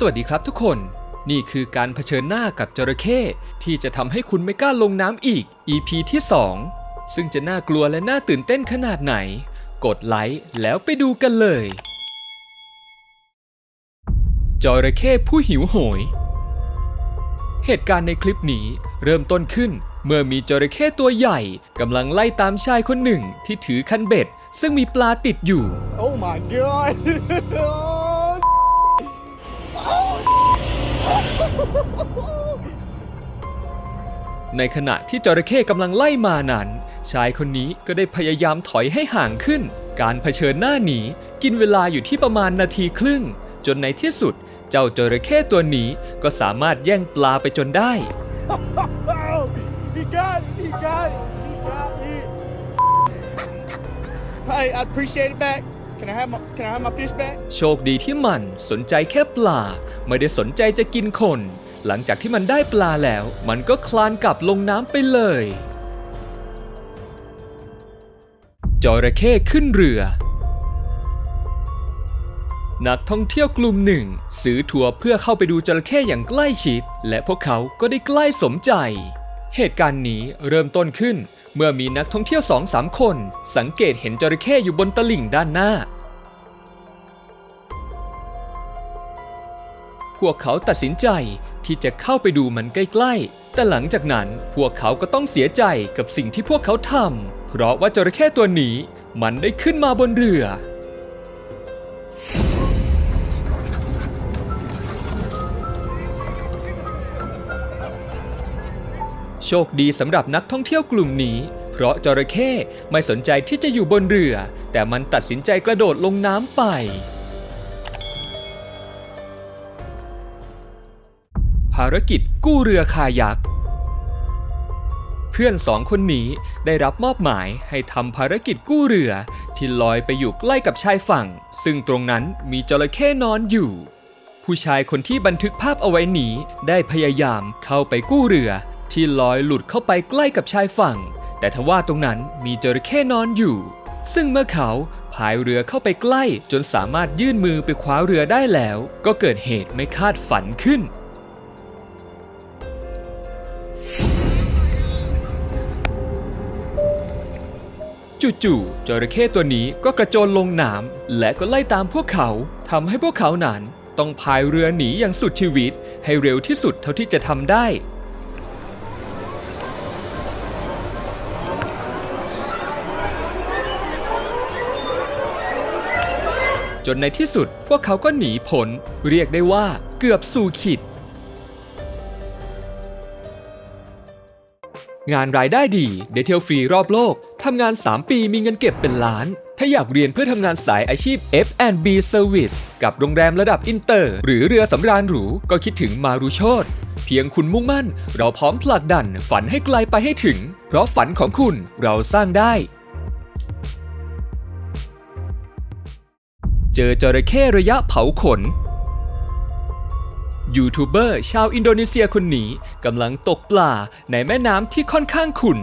สวัสดีครับทุกคน นี่คือการเผชิญหน้ากับจระเข้ที่จะทำให้คุณไม่กล้าลงน้ำอีก EP ที่ 2 ซึ่งจะน่ากลัวและน่าตื่นเต้นขนาดไหน กดไลค์แล้วไปดูกันเลย จระเข้ผู้หิวโหย เหตุการณ์ในคลิปนี้เริ่มต้นขึ้น เมื่อมีจระเข้ตัวใหญ่กำลังไล่ตามชายคนหนึ่งที่ถือคันเบ็ด ซึ่งมีปลาติดอยู่ Oh my god! ในขณะที่จระเข้กำลังไล่มานั้น ชายคนนี้ก็ได้พยายามถอยให้ห่างขึ้น การเผชิญหน้าหนีกินเวลาอยู่ที่ประมาณนาทีครึ่ง จนในที่สุด เจ้าจระเข้ตัวนี้ก็สามารถแย่งปลาไปจนได้ oh, he got it! He got it! He got it! Hey, I appreciate it back. Can I have my Can I have my fish back? โชคดีที่มันสนใจแค่ปลา ไม่ได้สนใจจะกินคน หลังจากที่มันได้ปลาแล้ว มันก็คลานกลับลงน้ำไปเลยจระเข้ขึ้นเรือ นักท่องเที่ยวกลุ่มหนึ่ง ซื้อทัวร์เพื่อเข้าไปดูจระเข้อย่างใกล้ชิด และพวกเขาก็ได้ใกล้สมใจ เหตุการณ์นี้เริ่มต้นขึ้น เมื่อมีนักท่องเที่ยวสองสามคน สังเกตเห็นจระเข้อยู่บนตลิ่งด้านหน้า พวกเขาตัดสินใจที่จะเข้าไปดูมันใกล้ๆ แต่หลังจากนั้นพวกเขาก็ต้องเสียใจกับสิ่งที่พวกเขาทำเพราะว่าจระเข้ตัวนี้มันได้ขึ้นมาบนเรือ โชคดีสำหรับนักท่องเที่ยวกลุ่มนี้ เพราะจระเข้ไม่สนใจที่จะอยู่บนเรือ แต่มันตัดสินใจกระโดดลงน้ำไป ภารกิจกู้เรือคายักเพื่อนสองคนนี้ได้รับมอบหมายให้ทำภารกิจกู้เรือที่ลอยไปอยู่ใกล้กับชายฝั่ง ซึ่งตรงนั้นมีจระเข้นอนอยู่ ผู้ชายคนที่บันทึกภาพเอาไว้นี้ได้พยายามเข้าไปกู้เรือ ที่ลอยหลุดเข้าไปใกล้กับชายฝั่ง แต่ทว่าตรงนั้นมีจระเข้นอนอยู่ ซึ่งเมื่อเขาพายเรือเข้าไปใกล้จนสามารถยื่นมือไปคว้าเรือได้แล้ว ก็เกิดเหตุไม่คาดฝันขึ้น จู่ๆจระเข้ตัวนี้ก็กระโจนลงน้ำและก็ไล่ตามพวกเขาทำให้พวกเขานั้นต้องพายเรือหนีอย่างสุดชีวิต ให้เร็วที่สุดเท่าที่จะทำได้ จนในที่สุดพวกเขาก็หนีพ้นเรียกได้ว่าเกือบสู่ขีด งานรายได้ดีได้เที่ยวฟรีรอบโลกทำงาน 3 ปีมีเงินเก็บเป็นล้าน ถ้าอยากเรียนเพื่อทำงานสายอาชีพ F&B Service กับโรงแรมระดับอินเตอร์ หรือเรือสำราญหรู ก็คิดถึงมารุโชตเพียงคุณมุ่งมั่น เราพร้อมผลักดันฝันให้ไกลไปให้ถึง เพราะฝันของคุณเราสร้างได้ เจอจระเข้ระยะเผาขน ยูทูบเบอร์ชาวอินโดนีเซียคนนี้กำลังตกปลาในแม่น้ำที่ค่อนข้างขุ่น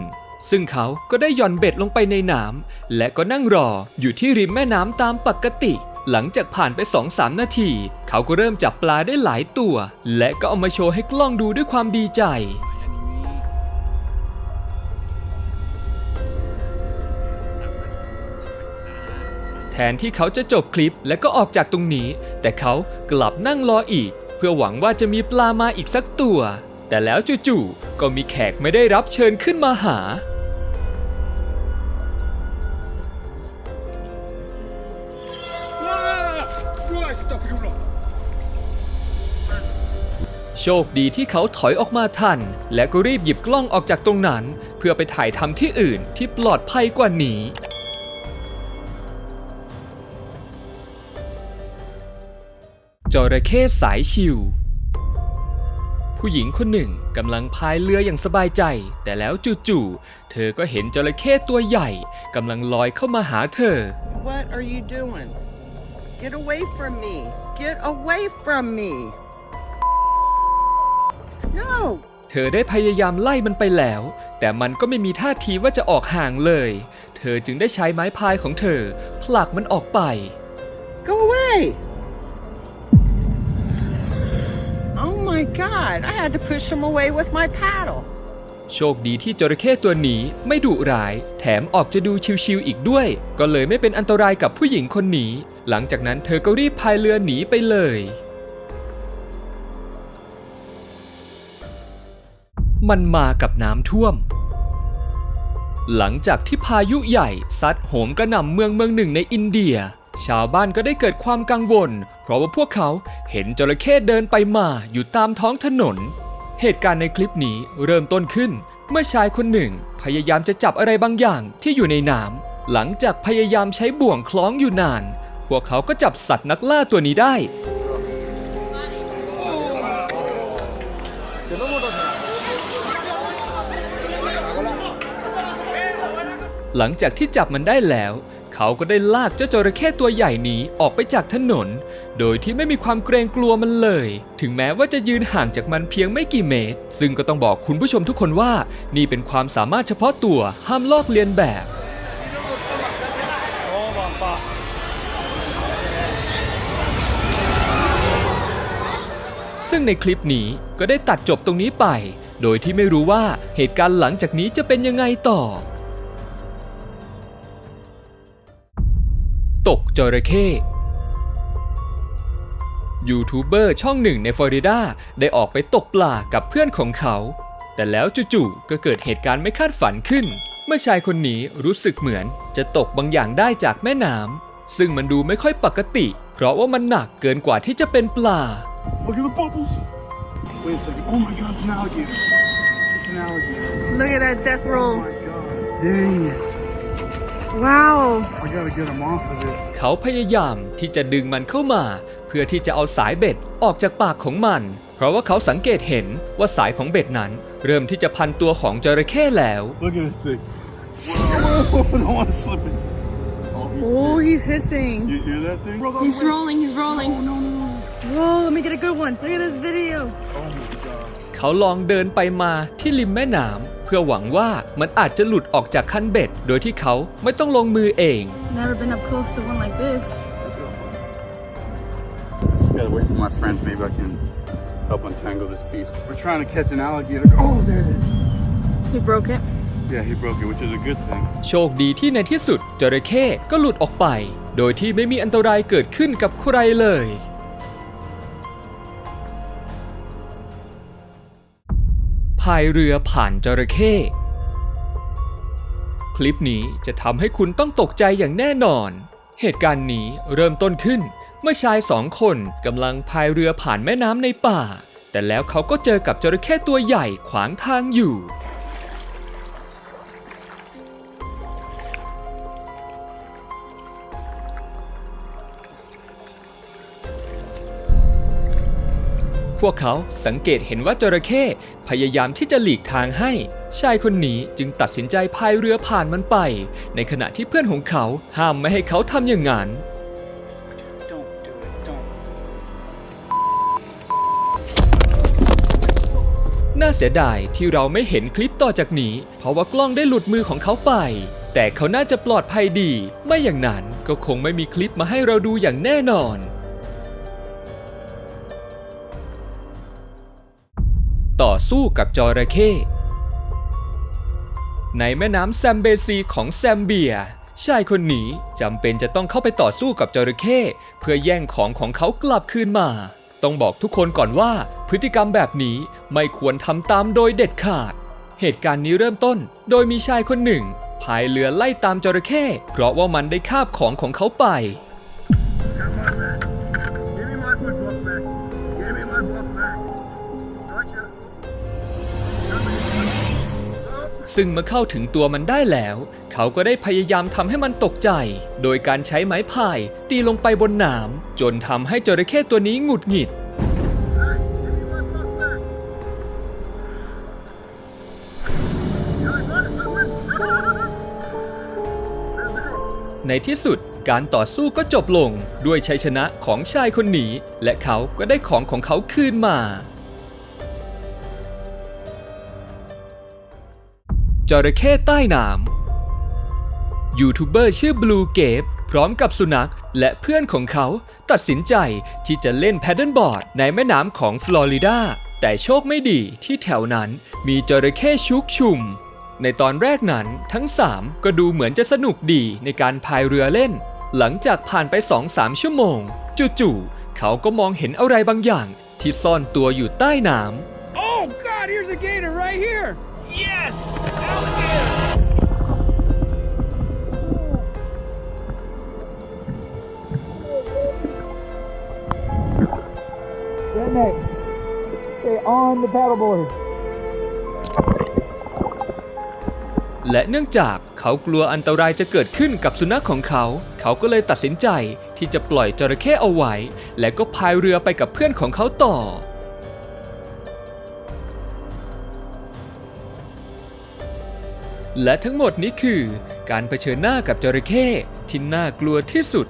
ซึ่งเขาก็ได้หย่อนเบ็ดลงไปในน้ำและก็นั่งรออยู่ที่ริมแม่น้ำตามปกติ หลังจากผ่านไป2-3นาที เขาก็เริ่มจับปลาได้หลายตัว และก็เอามาโชว์ให้กล้องดูด้วยความดีใจ แทนที่เขาจะจบคลิปและก็ออกจากตรงนี้ แต่เขากลับนั่งรออีก เพื่อหวังว่าจะมีปลามาอีกสักตัว แต่แล้วจู่ๆก็มีแขกไม่ได้รับเชิญขึ้นมาหา โชคดีที่เขาถอยออกมาทัน และก็รีบหยิบกล้องออกจากตรงนั้น เพื่อไปถ่ายทำที่อื่นที่ปลอดภัยกว่านี้ จระเข้สายชิว ผู้หญิงคนหนึ่งกำลังพายเรืออย่างสบายใจ แต่แล้วจู่ๆเธอก็เห็นจระเข้ตัวใหญ่กำลังลอยเข้ามาหาเธอ What are you doing? Get away from me. Get away from me. No. เธอได้พยายามไล่มันไปแล้ว แต่มันก็ไม่มีท่าทีว่าจะออกห่างเลย เธอจึงได้ใช้ไม้พายของเธอ ผลักมันออกไป Go away. My God. I had to push him away with my paddle. โชคดีที่จระเข้ตัวนี้ไม่ดุร้าย แถมออกจะดูชิวๆอีกด้วย ก็เลยไม่เป็นอันตรายกับผู้หญิงคนนี้ หลังจากนั้นเธอก็รีบพายเรือหนีไปเลย มันมากับน้ำท่วม หลังจากที่พายุใหญ่ ซัดโหมกระหน่ำเมืองเมืองหนึ่งในอินเดีย ชาวบ้านก็ได้เกิดความกังวล เพราะว่าพวกเขาเห็นจระเข้เดินไปมาอยู่ตามท้องถนน เหตุการณ์ในคลิปนี้เริ่มต้นขึ้น เมื่อชายคนหนึ่งพยายามจะจับอะไรบางอย่างที่อยู่ในน้ำหลังจากพยายามใช้บ่วงคล้องอยู่นาน พวกเขาก็จับสัตว์นักล่าตัวนี้ได้ หลังจากที่จับมันได้แล้ว เขาก็ได้ลากเจ้าจระเข้ตัวใหญ่นี้ออกไปจากถนน โดยที่ไม่มีความเกรงกลัวมันเลย ถึงแม้ว่าจะยืนห่างจากมันเพียงไม่กี่เมตร ซึ่งก็ต้องบอกคุณผู้ชมทุกคนว่า นี่เป็นความสามารถเฉพาะตัวห้ามลอกเลียนแบบซึ่งในคลิปนี้ก็ได้ตัดจบตรงนี้ไป โดยที่ไม่รู้ว่าเหตุการณ์หลังจากนี้จะเป็นยังไงต่อ ตกจระเข้ยูทูบเบอร์ช่องหนึ่งในฟลอริดาได้ออกไปตกปลากับเพื่อนของเขา แต่แล้วจู่ๆก็เกิดเหตุการณ์ไม่คาดฝันขึ้น เมื่อชายคนนี้รู้สึกเหมือนจะตกบางอย่างได้จากแม่น้ำซึ่งมันดูไม่ค่อยปกติ เพราะว่ามันหนักเกินกว่าที่จะเป็นปลา Look at the bubbles. Wait a second. Oh my god, it's an alligator. It's an alligator. Look at that death Oh roll. my god. Dang it. Wow. I gotta get him off of this. เขาพยายามที่จะดึงมันเข้ามา เพื่อที่จะเอาสายเบ็ดออกจากปากของมัน เพราะว่าเขาสังเกตเห็นว่าสายของเบ็ดนั้น เริ่มที่จะพันตัวของจระเข้แล้ว Look at this thing. Whoa, I don't want to slip it. Oh, he's Oh, dead. he's hissing. You hear that thing? He's rolling, he's rolling. Whoa, let me get a good one. Look at this video. Oh my god. เขาลองเดินไปมาที่ริมแม่น้ำ เพื่อหวังว่ามันอาจจะหลุดออกจากคันเบ็ด โดยที่เขาไม่ต้อง l งมือเอง Never been up close to one like this. Just gotta wait for my friends. Maybe I can help untangle this beast. We're trying to catch an alligator. Oh, there it is. He broke it. Yeah, he broke it, which is a good thing. โชคดีที่ในที่สุดจระเข้ก็หลุดออกไป โดยที่ไม่มีอันตรายเกิดขึ้นกับใครเลยายเรือผ่านจระเข้คลิปนี้จะทำให้คุณต้องตกใจอย่างแน่นอน เหตุการณ์นี้เริ่มต้นขึ้น เมื่อชายสองคนกำลังพายเรือผ่านแม่น้ำในป่า แต่แล้วเขาก็เจอกับจระเข้ตัวใหญ่ขวางทางอยู่ วกเขาสังเกตเห็นว่าจระเข้พยายามที่จะหลีกทางให้ ชายคนนี้จึงตัดสินใจพายเรือผ่านมันไป ในขณะที่เพื่อนของเขาห้ามไม่ให้เขาทำอย่างนั้น น่าเสียดายที่เราไม่เห็นคลิปต่อจากนี้ เพราะว่ากล้องได้หลุดมือของเขาไป แต่เขาน่าจะปลอดภัยดี ไม่อย่างนั้นก็คงไม่มีคลิปมาให้เราดูอย่างแน่นอน ต่อสู้กับจระเข้ในแม่น้ำแซมเบซีของแซมเบีย ชายคนนี้จำเป็นจะต้องเข้าไปต่อสู้กับจระเข้เพื่อแย่งของของเขากลับคืนมา ต้องบอกทุกคนก่อนว่า พฤติกรรมแบบนี้ไม่ควรทำตามโดยเด็ดขาด เหตุการณ์นี้เริ่มต้น โดยมีชายคนหนึ่งพายเรือไล่ตามจระเข้เพราะว่ามันได้คาบของของเขาไป ซึ่งเมื่อเข้าถึงตัวมันได้แล้ว เขาก็ได้พยายามทำให้มันตกใจ โดยการใช้ไม้พาย ตีลงไปบนน้ำจนทำให้จระเข้ตัวนี้หงุดหงิด ในที่สุดการต่อสู้ก็จบลงด้วยชัยชนะของชายคนนี้ และเขาก็ได้ของของเขาคืนมา จระเข้ใต้น้ำยูทูบเบอร์ชื่อบลูเกฟพร้อมกับสุนัขและเพื่อนของเขาตัดสินใจที่จะเล่นแพดเดิลบอร์ดในแม่น้ำของฟลอริดา แต่โชคไม่ดีที่แถวนั้นมีจระเข้ชุกชุม ในตอนแรกนั้นทั้งสามก็ดูเหมือนจะสนุกดีในการพายเรือเล่น หลังจากผ่านไป 2-3 ชั่วโมง จู่ๆเขาก็มองเห็นอะไรบางอย่างที่ซ่อนตัวอยู่ใต้น้ำ Oh God, here's a gator right here. Damn it. Stay on the paddleboard. และเนื่องจากเขากลัวอันตรายจะเกิดขึ้นกับสุนัขของเขา เขาก็เลยตัดสินใจที่จะปล่อยจระเข้เอาไว้ และก็พายเรือไปกับเพื่อนของเขาต่อ และทั้งหมดนี้คือการเผชิญหน้ากับจระเข้ที่น่ากลัวที่สุด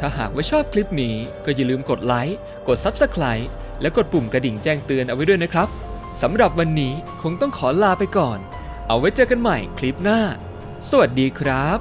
ถ้าหากว่าชอบคลิปนี้ก็อย่าลืมกดไลค์ กด Subscribe และกดปุ่มกระดิ่งแจ้งเตือนเอาไว้ด้วยนะครับสำหรับวันนี้คงต้องขอลาไปก่อน เอาไว้เจอกันใหม่คลิปหน้า สวัสดีครับ